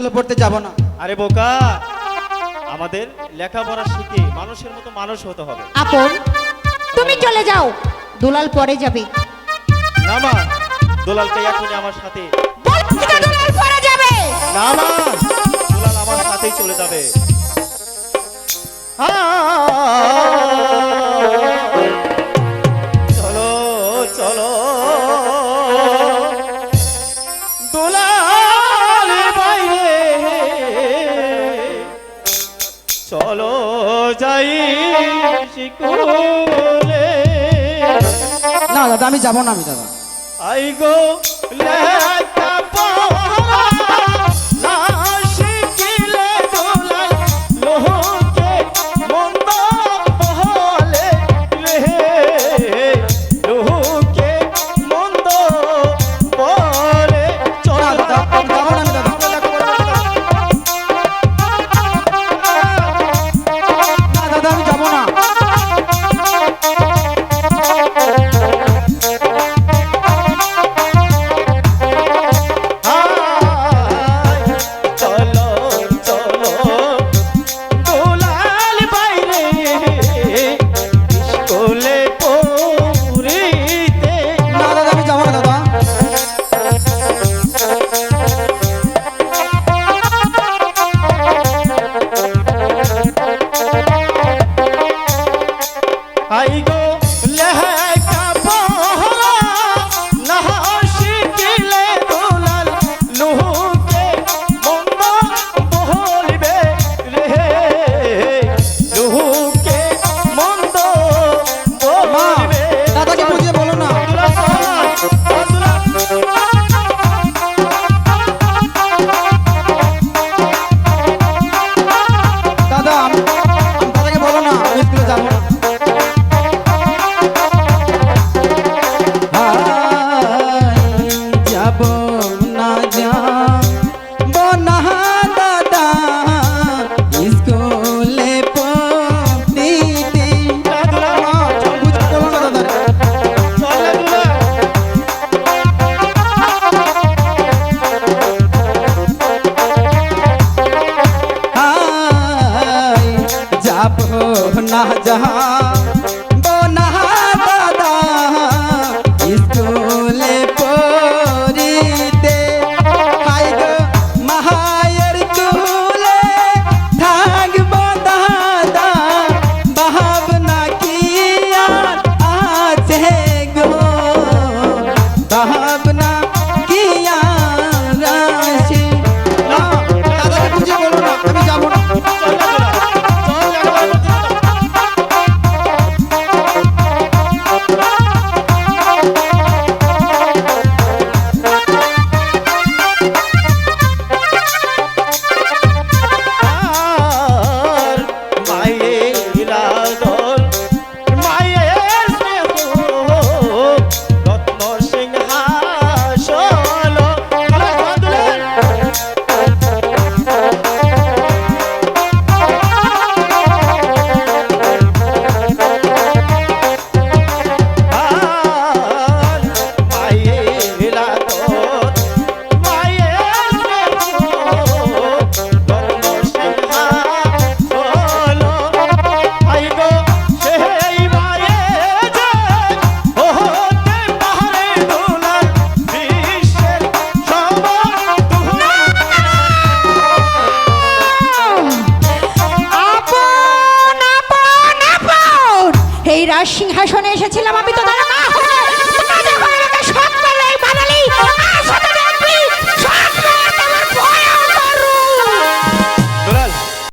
স্কুলে পড়তে যাব না। আরে বোকা আমাদের লেখাপড়া শিখে মানুষের মতো মানুষ হতে হবে। আপন তুমি চলে যাও দুলাল পরে যাবে। না মা দোলালকে এখনই আমার সাথে। বলছি তো দুলাল পরে যাবে। না মা দোলাল আমার সাথেই চলে যাবে। চলো চলো। চলো যাই শিকুলে। না দাদা আমি যাব না আমি দাদা আই গো দাদা আমি যাব না। যাব না যাব না সিংহাসনে এসেছিলাম আমি তো তারা মা!